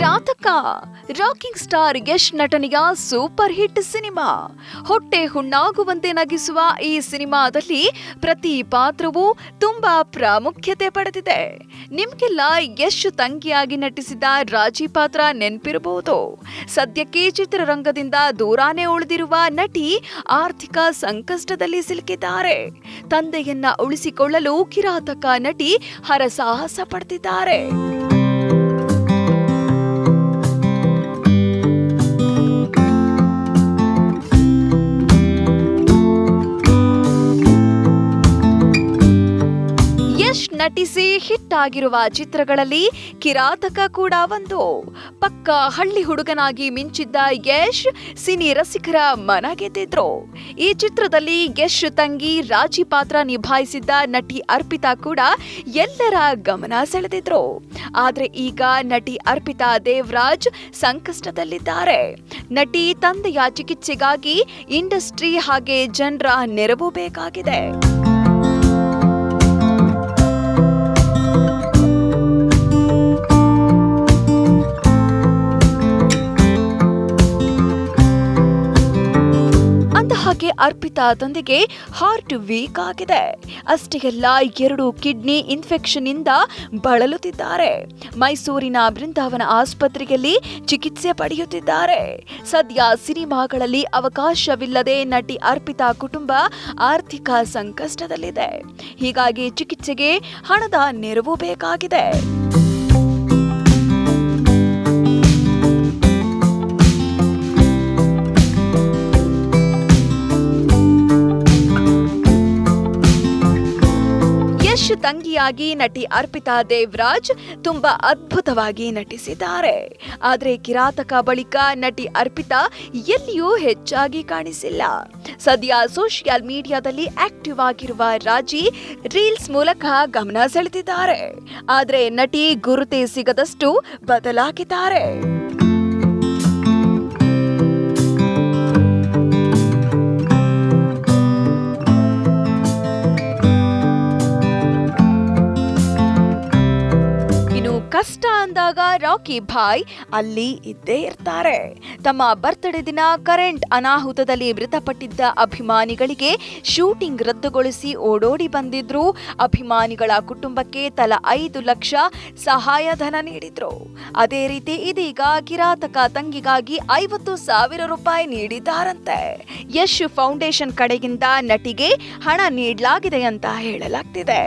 Rocking star Yash ನಟನೆಯ super hit cinema. ಹೊಟ್ಟೆ ಹುಣ್ಣಾಗುವಂತೆ ನಗಿಸುವ ಈ ಸಿನಿಮಾದಲ್ಲಿ ಪ್ರತಿ ಪಾತ್ರವೂ ತುಂಬಾ ಪ್ರಾಮುಖ್ಯತೆ ಪಡೆದಿದೆ. ನಿಮ್ಗೆಲ್ಲ ಯಶ್ ತಂಗಿಯಾಗಿ ನಟಿಸಿದ ರಾಜಿ ಪಾತ್ರ ನೆನಪಿರಬಹುದು. ಸದ್ಯಕ್ಕೆ ಚಿತ್ರರಂಗದಿಂದ ದೂರಾನೇ ಉಳಿದಿರುವ ನಟಿ ಆರ್ಥಿಕ ಸಂಕಷ್ಟದಲ್ಲಿ ಸಿಲುಕಿದ್ದಾರೆ. ತಂದೆಯನ್ನ ಉಳಿಸಿಕೊಳ್ಳಲು ಕಿರಾತಕ ನಟಿ ಹರಸಾಹಸ ಪಡ್ತಿದ್ದಾರೆ. ಯಶ್ ನಟಿಸಿ ಹಿಟ್ ಆಗಿರುವ ಚಿತ್ರಗಳಲ್ಲಿ ಕಿರಾತಕ ಕೂಡ ಒಂದು. ಪಕ್ಕ ಹಳ್ಳಿ ಹುಡುಗನಾಗಿ ಮಿಂಚಿದ್ದ ಯಶ್ ಸಿನಿ ರಸಿಕರ ಮನ ಗೆದ್ದಿದ್ರು ಈ ಚಿತ್ರದಲ್ಲಿ ಯಶ್ ತಂಗಿ ರಾಜಿ ಪಾತ್ರ ನಿಭಾಯಿಸಿದ್ದ ನಟಿ ಅರ್ಪಿತಾ ಕೂಡ ಎಲ್ಲರ ಗಮನ ಸೆಳೆದಿದ್ರು. ಆದ್ರೆ ಈಗ ನಟಿ ಅರ್ಪಿತಾ ದೇವರಾಜ್ ಸಂಕಷ್ಟದಲ್ಲಿದ್ದಾರೆ. ನಟಿ ತಂದೆಯ ಚಿಕಿತ್ಸೆಗಾಗಿ ಇಂಡಸ್ಟ್ರಿ ಹಾಗೆ ಜನರ ನೆರವು ಬೇಕಾಗಿದೆ. ಹಾಗೆ ಅರ್ಪಿತಾದೊಂದಿಗೆ ಹಾರ್ಟ್ ವೀಕ್ ಆಗಿದೆ. ಅಷ್ಟೇ ಅಲ್ಲ ಎರಡು ಕಿಡ್ನಿ ಇನ್ಫೆಕ್ಷನ್ ಇಂದ ಬಳಲುತ್ತಿದ್ದಾರೆ. ಮೈಸೂರಿನ ಬೃಂದಾವನ ಆಸ್ಪತ್ರೆಯಲ್ಲಿ ಚಿಕಿತ್ಸೆ ಪಡೆಯುತ್ತಿದ್ದಾರೆ. ಸದ್ಯ ಸಿನಿಮಾಗಳಲ್ಲಿ ಅವಕಾಶವಿಲ್ಲದೆ ನಟಿ ಅರ್ಪಿತಾ ಕುಟುಂಬ ಆರ್ಥಿಕ ಸಂಕಷ್ಟದಲ್ಲಿದೆ. ಹೀಗಾಗಿ ಚಿಕಿತ್ಸೆಗೆ ಹಣದ ನೆರವು ಬೇಕಾಗಿದೆ. ತಂಗಿಯಾಗಿ ನಟಿ ಅರ್ಪಿತಾ ದೇವರಾಜ್ ತುಂಬಾ ಅದ್ಭುತವಾಗಿ ನಟಿಸಿದ್ದಾರೆ. ಆದರೆ ಕಿರಾತಕ ಬಳಿಕ ನಟಿ ಅರ್ಪಿತಾ ಎಲ್ಲಿಯೂ ಹೆಚ್ಚಾಗಿ ಕಾಣಿಸಿಲ್ಲ. ಸದ್ಯ ಸೋಷಿಯಲ್ ಮೀಡಿಯಾದಲ್ಲಿ ಆಕ್ಟಿವ್ ಆಗಿರುವ ರಾಜಿ ರೀಲ್ಸ್ ಮೂಲಕ ಗಮನ ಸೆಳೆದಿದ್ದಾರೆ. ಆದರೆ ನಟಿ ಗುರುತೇ ಸಿಗದಷ್ಟು ಬದಲಾಗಿದ್ದಾರೆ. ಕಷ್ಟ ಅಂದಾಗ ರಾಕಿ ಭಾಯ್ ಅಲ್ಲಿ ಇದ್ದೇ ಇರ್ತಾರೆ. ತಮ್ಮ ಬರ್ತ್ಡೇ ದಿನ ಕರೆಂಟ್ ಅನಾಹುತದಲ್ಲಿ ಮೃತಪಟ್ಟಿದ್ದ ಅಭಿಮಾನಿಗಳಿಗೆ ಶೂಟಿಂಗ್ ರದ್ದುಗೊಳಿಸಿ ಓಡೋಡಿ ಬಂದಿದ್ರು. ಅಭಿಮಾನಿಗಳ ಕುಟುಂಬಕ್ಕೆ ತಲಾ ಐದು ಲಕ್ಷ ಸಹಾಯಧನ ನೀಡಿದ್ರು. ಅದೇ ರೀತಿ ಇದೀಗ ಕಿರಾತಕ ತಂಗಿಗಾಗಿ ಐವತ್ತು ಸಾವಿರ ರೂಪಾಯಿ ನೀಡಿದ್ದಾರಂತೆ. ಯಶ್ ಫೌಂಡೇಶನ್ ಕಡೆಯಿಂದ ನಟಿಗೆ ಹಣ ನೀಡಲಾಗಿದೆ ಅಂತ ಹೇಳಲಾಗ್ತಿದೆ.